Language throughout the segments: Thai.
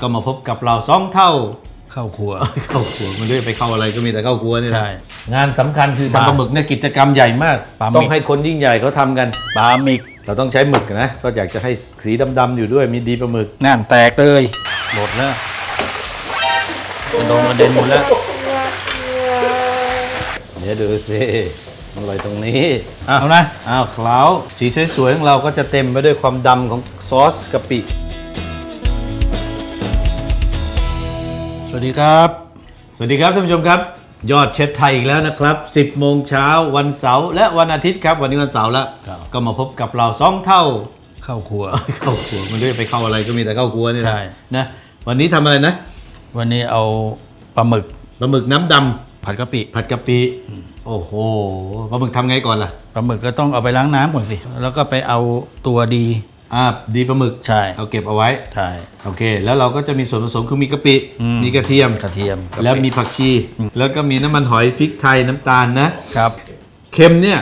ก็มาพบกับเราสองเท่าเข้าครัว เข้าครัวมันเรื่อยไปเข้าอะไรก็มีแต่เข้าครัวนี่แหละใช่งานสำคัญคือปลาทำปลาหมึกเนี่ยกิจกรรมใหญ่มาก ปลาหมึก ต้องให้คนยิ่งใหญ่เขาทำกัน ปลาหมิกเราต้องใช้หมึกนะ ก็อยากจะให้สีดำๆอยู่ด้วยมีดีปลาหมึก นั่นแตกเลยหมดแล้วกระโดงกระเด็นหมดแล้วเดี๋ยวดูสิมันอะไรตรงนี้อ้าวเอานะอ้าวคลาวสีสวยๆของเราก็จะเต็มไปด้วยความดำของซอสกะปิ วัสดีครับ สวัสดีครับท่านผู้ชมครับ ยอดเชฟไทยอีกแล้วนะครับ 10 โมงเช้าวันเสาร์และวันอาทิตย์ครับ วันนี้วันเสาร์แล้ว ครับ ก็มาพบกับเราสองเท่า เข้าครัว เข้าครัวมันเรื่อยไปเข้าอะไรก็มีแต่เข้าครัวนี่แหละใช่ นะวันนี้ทำอะไรนะวันนี้เอาปลาหมึกปลาหมึกน้ำดำผัดกะปิผัดกะปิโอ้โหปลาหมึกทำไงก่อนล่ะ ปลาหมึกก็ต้องเอาไปล้างน้ำก่อนสิ แล้วก็ไปเอาตัวดี อ่าดีปลาหมึกใช่เอาเก็บเอาไว้ใช่ โอเค แล้วเราก็จะมีส่วนผสมคือมีกะปิ อืมมีกระเทียม กระเทียมกะปิ แล้วมีผักชี แล้วก็มีน้ำมันหอยพริกไทยน้ำตาลนะครับ เค็มเนี่ย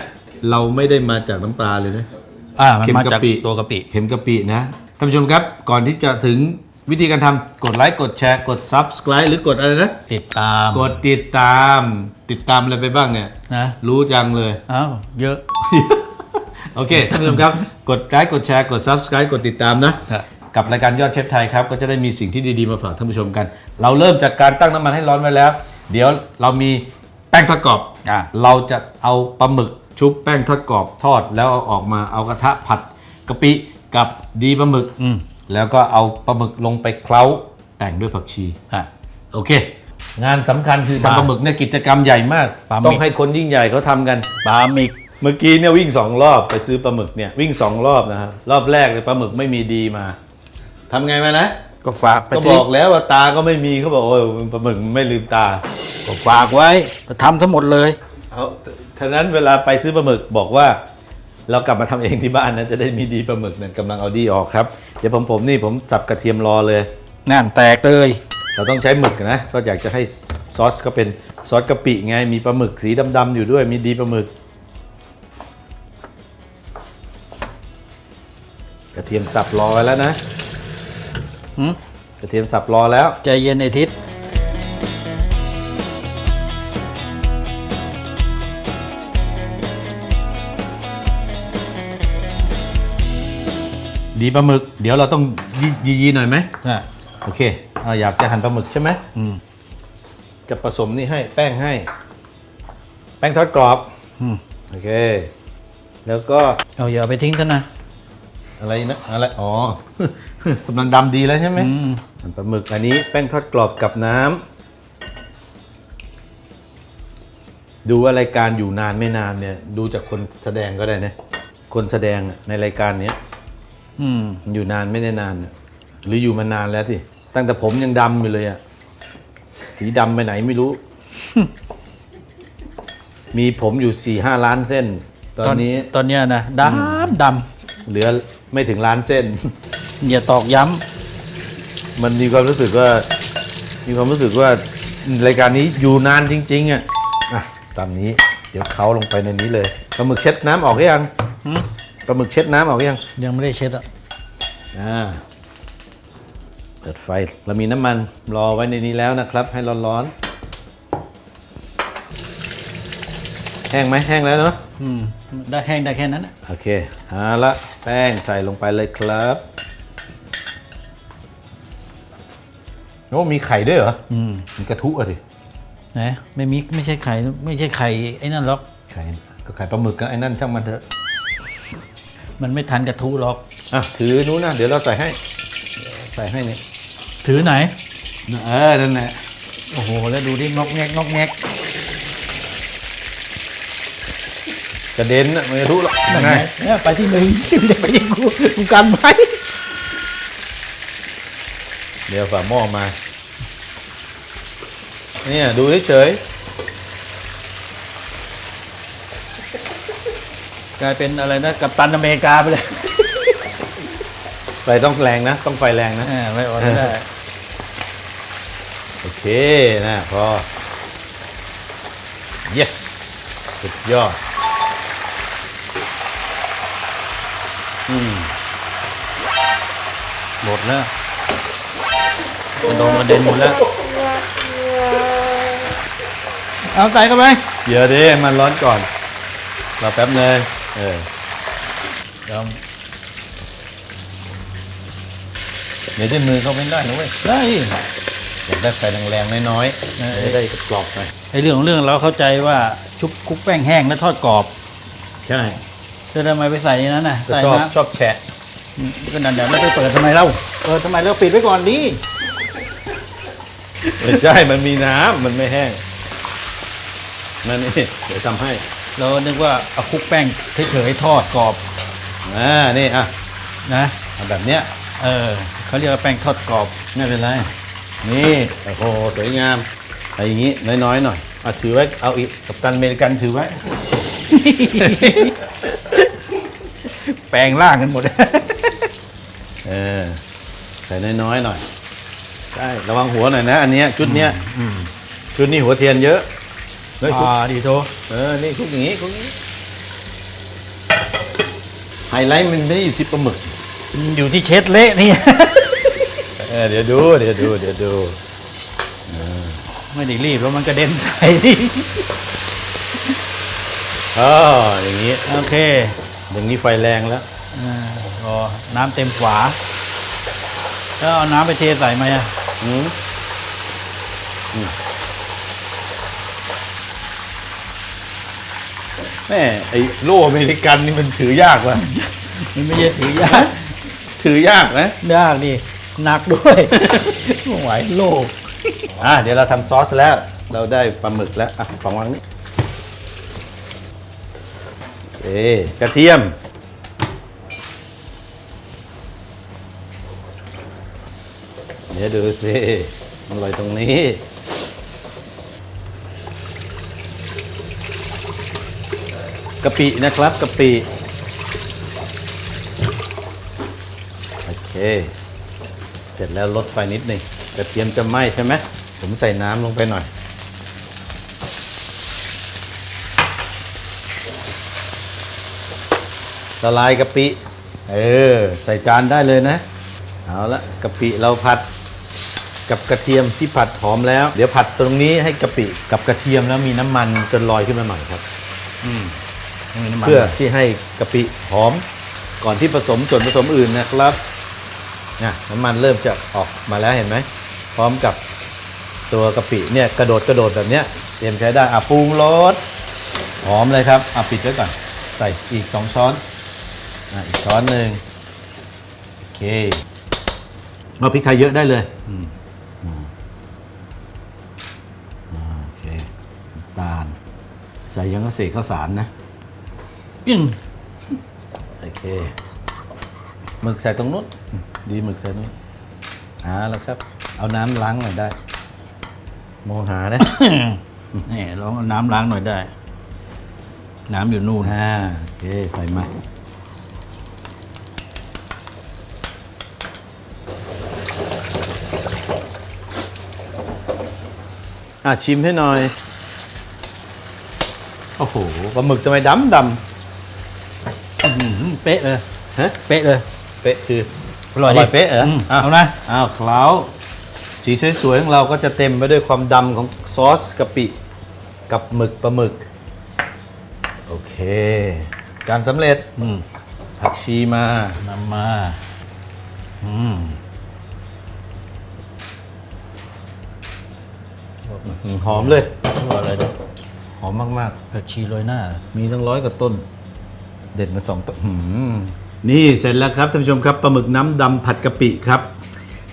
เราไม่ได้มาจากน้ำปลาเลยนะ อ่ามันเค็มมาจากกะปิ ตัวกะปิ เค็มกะปินะท่านผู้ชมครับก่อนที่จะถึงวิธีการทำกดไลค์กดแชร์กด subscribe หรือกดอะไรนะ ติดตามกดติดตามติดตามอะไรไปบ้างเนี่ย นะรู้จังเลย อ้าวเยอะ โอเคท่านผู้ชมครับ กดไลค์กดแชร์กด subscribe กดติดตามนะครับกับรายการยอดเชฟไทยครับ ก็จะได้มีสิ่งที่ดี ๆ มาฝากท่านผู้ชมกัน เราเริ่มจากการตั้งน้ำมันให้ร้อนไว้แล้ว เดี๋ยวเรามีแป้งทอดกรอบ อ่าเราจะเอาปลาหมึกชุบแป้งทอดกรอบทอดแล้วเอาออกมาเอากระทะผัดกะปิกับดีปลาหมึก อืม แล้วก็เอาปลาหมึกลงไปเคล้าแต่งด้วยผักชี อะ โอเค งานสำคัญคือปลาทำปลาหมึกเนี่ยกิจกรรมใหญ่มาก ปลาหมึก ต้องให้คนยิ่งใหญ่เขาทำกัน ปลาหมิก เมื่อกี้เนี่ยวิ่งสองรอบไปซื้อปลาหมึกเนี่ยวิ่งสองรอบนะครับรอบแรกเลยปลาหมึกไม่มีดีมาทำไงมานะก็ฝากไปก็สิบอกแล้วว่าตาก็ไม่มีเขาบอกโอ้ยปลาหมึกไม่ลืมตา ก็ฝากไว้ทำทั้งหมดเลย เอาฉะนั้นเวลาไปซื้อปลาหมึกบอกว่า เรากลับมาทำเองที่บ้านนะจะได้มีดีปลาหมึกเนี่ยกำลังเอาดีออกครับ เดี๋ยวผมผมนี่ผมสับกระเทียมรอเลย นั่นแตกเลย เราต้องใช้หมึกนะก็อยากจะให้ซอสก็เป็นซอสกะปิไงมีปลาหมึกสีดำๆอยู่ด้วยมีดีปลาหมึก กระเทียมสับรอไว้แล้วนะหืมกระเทียมสับรอแล้ว ใจเย็นไอทิศดีปลาหมึก เดี๋ยวเราต้องยียีๆหน่อยไหมน่ะโอเคเอาอยากจะหั่นปลาหมึกใช่ไหมอืมจะผสมนี่ให้แป้งให้ แป้งทอดกรอบ อืมโอเค แล้วก็เอาอย่าเอาไปทิ้งซะนะ อะไรนะอะไรอ๋อกำลังดำดีแล้วใช่ไหมอืมหั่นปลาหมึกอันนี้แป้งทอดกรอบกับน้ำดูว่ารายการอยู่นานไม่นานเนี่ย ดูจากคนแสดงก็ได้นะคนแสดงอะในรายการเนี้ยอืมมันอยู่นานไม่ได้นานอะหรืออยู่มานานแล้วสิตั้งแต่ผมยังดำอยู่เลยอะสีดำไปไหนไม่รู้ มีผมอยู่สี่ห้าล้านเส้น ตอนนี้ตอนเนี้ยนะดำดเหลือ ไม่ถึงล้านเส้นำอย่าตอกย้มันมีความรู้สึกว่า มีความรู้สึกว่ารายการนี้อยู่นานจริงๆอะอะตามนี้เดี๋ยวเขาลงไปในนี้เลยปลาหมึกเช็ดน้ำออกหรือยังำหืมปลาหมึกเช็ดน้ำออกหรือยังยังไม่ได้เช็ดอะอ่าเปิดไฟเรามีน้ำมันรอไว้ในนี้แล้วนะครับ ให้ร้อนๆ แห้งไหมแห้งแล้วเนาะอืมได้แห้งได้แค่นั้นน่ะโอเคเอาละแป้งใส่ลงไปเลยครับโอ้มีไข่ด้วยเหรออืมมีกระทุอะดินะไม่มีไม่ใช่ไข่ไม่ใช่ไข่ไอ้นั่นหรอกไข่ก็ไข่ปลาหมึกก็ไอ้นั่นช่างมันเถอะมันไม่ทันกระทุหรอกอะถือนู้นนะเดี๋ยวเราใส่ให้ ใส่ให้นี่ถือไหนเออนั่นแหละโอ้โหแล้วดูที่งอกแงกงอกแงก กระเด็นอะมันจะทุหรอกนั่นไงไงเนี่ยไปที่มึงชิมจะไปที่กูกูกันไว้เดี๋ยวฝาหม้อมา เนี่ยดูเฉยกลายเป็นอะไรนะกัปตันอเมริกาไปเลยๆไฟต้องแรงนะ ต้องไฟแรงนะอ่าไม่ออกไม่ได้ โอเคนะพอ yes สุดยอด หมดแล้วกระดงกระเด็นหมดแล้ว เอาใส่เข้าไปเดี๋ยวดิมันร้อนก่อนรอแป๊บนึงเออเดี๋ยวเดี๋ยวที่มือเขาไม่ได้นะเว้ยได้อยากได้ไฟแรงๆน้อยๆจะได้กรอบหน่อยไอเรื่องของเรื่องเราเข้าใจว่าชุบคลุกแป้งแห้งแล้วทอดกรอบ ใช่ จะทำไมไปใส่ในนั้นน่ะก็ใส่ชอบน้ชอบแฉะำก็นั่นแหละแล้วไปเปิดทำไมเล่าเปิดทำไมแล้วปิดไว้ก่อนดิไม่ใช่ มันมีน้ำมันไม่แห้งนั่นนี่เดี๋ยวทำให้ เรานึกว่าเอาคลุกแป้งเฉยๆทอดกรอบอ่า นี่อะนะเอาแบบเนี้ย เออเขาเรียกว่าแป้งทอดกรอบไม่เป็นไร นี่ โอ้โห สวยงามอะไรอย่างงี้ น้อยๆหน่อยอะถือไว้ เอาอีก กับตันอเมริกันถือไว้แปลงร่างกันหมด เออใส่น้อยๆหน่อยใช่ระวังหัวหน่อยนะ อันเนี้ยชุดเนี้ยชุดนี้หัวเทียนเยอะเฮ้ยคุกอ่าดีโทเออนี่คุกอย่างงี้คุกอย่างงี้ไฮไลท์มันไม่ได้อยู่ที่ปลาหมึกอยู่ที่เช็ดเละนี่ เออเดี๋ยวดูเดี๋ยวดูเดี๋ยวดูไม่ได้รีบแล้วมันกระเด็นใส่ดิอ๋ออย่างงี้ โอเค อย่างนี้ไฟแรงแล้วอ่าพอน้ำเต็มฝาแล้วเอาน้ำไปเทใส่ไหมอะอืมอืมแม่ไอ้โล่อเมริกันนี่มันถือยากว่ะ มันไม่ใช่ถือยาก ถือยากนะ ยากนี่หนักด้วยไม่ไหวโลกอะเดี๋ยวเราทำซอสแล้ว เราได้ปลาหมึกแล้วอะของวางนี้ เอ๊กระเทียมเดี๋ยดูสิมันลอยตรงนี้ กะปินะครับกะปิ โอเค เสร็จแล้วลดไฟนิดหนึ่งกระเทียมจะไหม้ใช่ไหมผมใส่น้ำลงไปหน่อย ละลายกะปิ เออ ใส่จานได้เลยนะ เอาละกะปิเราผัดกับกระเทียมที่ผัดหอมแล้ว เดี๋ยวผัดตรงนี้ให้กะปิกับกระเทียมแล้วมีน้ำมันจนลอยขึ้นมาหน่อยครับมีน้ำมันเพื่อที่ให้กะปิหอม ก่อนที่ผสมส่วนผสมอื่นนะครับนะน้ำมันเริ่มจะออกมาแล้วเห็นไหม พร้อมกับตัวกะปิเนี่ยกระโดดกระโดดแบบเนี้ยเตรียมใช้ได้อะปรุงรสหอมเลยครับอะปิดไว้ก่อน ใส่อีก 2 ช้อน อะอีกช้อนหนึ่งโอเคเอาพริกไทยเยอะได้เลยอืมอ่าโอเคน้ำตาล ใส่ยังกระเสกข้าวสารนะปิ้งโอเคหมึกใส่ตรงนู้นอืมดีหมึกใส่นู้นหาแล้วครับ เอาน้ำล้างหน่อยได้มองหานะ นี่ลองเอาน้ำล้างหน่อยได้ น้ำอยู่นู่น อ่าโอเคใส่มา อะชิมให้หน่อย โอ้โหปลาหมึกทำไมดำดอื้อหือเป๊ะเลยำฮะเป๊ะเลยเป๊ะคืออร่อยดิเป๊ะเหรอมอะเอานะอ้าวเคล้าสีสวยๆของเราก็จะเต็มไปด้วยความดำของซอสกะปิ กับหมึกปลาหมึก โอเคจานสำเร็จอืมผักชีมานำมา อืม อืม หอมเลยว่าอะไรนะหอมมากผักชีโรยหน้าๆมีตั้งร้อยกว่าต้น เด็ดมาสองต้นหืมนี่เสร็จแล้วครับท่านผู้ชมครับปลาหมึกน้ำดำผัดกะปิครับ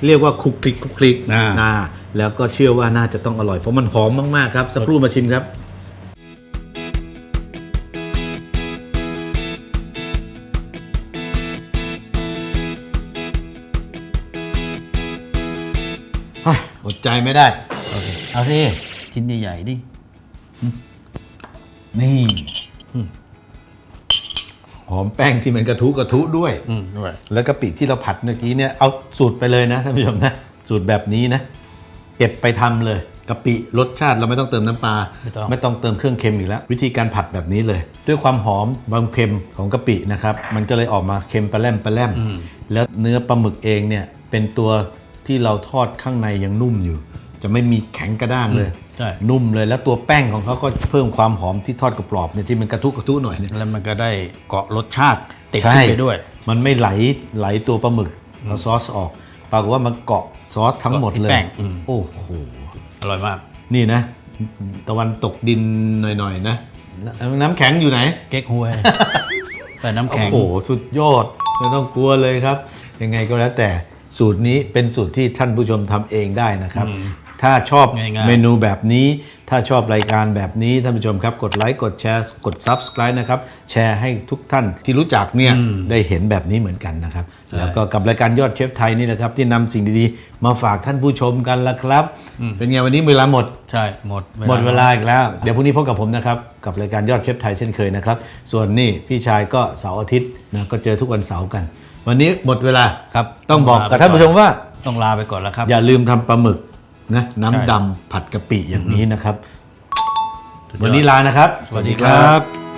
เรียกว่าคลุกคลิกคลุกคลิกอ่าอ่าแล้วก็เชื่อว่าน่าจะต้องอร่อยเพราะมันหอมมากๆครับสักครู่มาชิมครับเฮ้ยอดใจไม่ได้ โอเค เอาสิ ชิ้นใหญ่ๆดิอืมนี่หอมแป้งที่มันกระทุกระทุด้วย อืมด้วย แล้วกะปิที่เราผัดเมื่อกี้เนี่ย เอาสูตรไปเลยนะท่านผู้ชมนะ สูตรแบบนี้นะ เก็บไปทำเลยกะปิรสชาติเราไม่ต้องเติมน้ำปลาไม่ต้องไม่ต้องเติมเครื่องเค็มอีกแล้ว วิธีการผัดแบบนี้เลย ด้วยความหอมบางเค็มของกะปินะครับ มันก็เลยออกมาเค็มปลาแรมปลาแรมแล้วเนื้อปลาหมึกเองเนี่ยเป็นตัวที่เราทอดข้างในยังนุ่มอยู่ จะไม่มีแข็งกระด้างเลย ใช่ นุ่มเลยแล้วตัวแป้งของเขาก็เพิ่มความหอมที่ทอดกรอบๆเนี่ยที่มันกระทุกระทุหน่อยเนี่ยแล้วมันก็ได้เกาะรสชาติติดใช่ขึ้นไปด้วย มันไม่ไหลไหลตัวปลาหมึกเอาซอสออกปรากฏว่ามันเกาะซอสทั้งหมดเลยเกาะที่แป้งอืมโอ้โห อร่อยมาก นี่นะ ตะวันตกดินหน่อยๆนะ น้ำแข็งอยู่ไหน เก๊กฮวย แต่น้ำแข็ง โอ้โห สุดยอด ไม่ต้องกลัวเลยครับ ยังไงก็แล้วแต่สูตรนี้เป็นสูตรที่ท่านผู้ชมทำเองได้นะครับ ถ้าชอบง่ายๆเมนูแบบนี้ ถ้าชอบรายการแบบนี้ท่านผู้ชมครับ กดไลค์กดแชร์กด Subscribe นะครับ แชร์ให้ทุกท่านที่รู้จักเนี่ยได้เห็นแบบนี้เหมือนกันนะครับ แล้วก็กับรายการยอดเชฟไทยนี่แหละครับ ที่นำสิ่งดีๆ มาฝากท่านผู้ชมกันละครับ เป็นไงวันนี้เวลาหมดใช่หมดหมดเวลาอีกแล้ว เดี๋ยวพรุ่งนี้พบกับผมนะครับ กับรายการยอดเชฟไทยเช่นเคยนะครับ ส่วนนี่พี่ชายก็เสาร์อาทิตย์นะก็เจอทุกวันเสาร์กัน วันนี้หมดเวลาครับต้องบอกกับท่านผู้ชมว่าต้องลาไปก่อนแล้วครับ อย่าลืมทำปลาหมึก นะน้ำใช่ดำผัดกะปิอย่างนี้นะครับสุดยอดวันนี้ลานะครับ สวัสดีครับ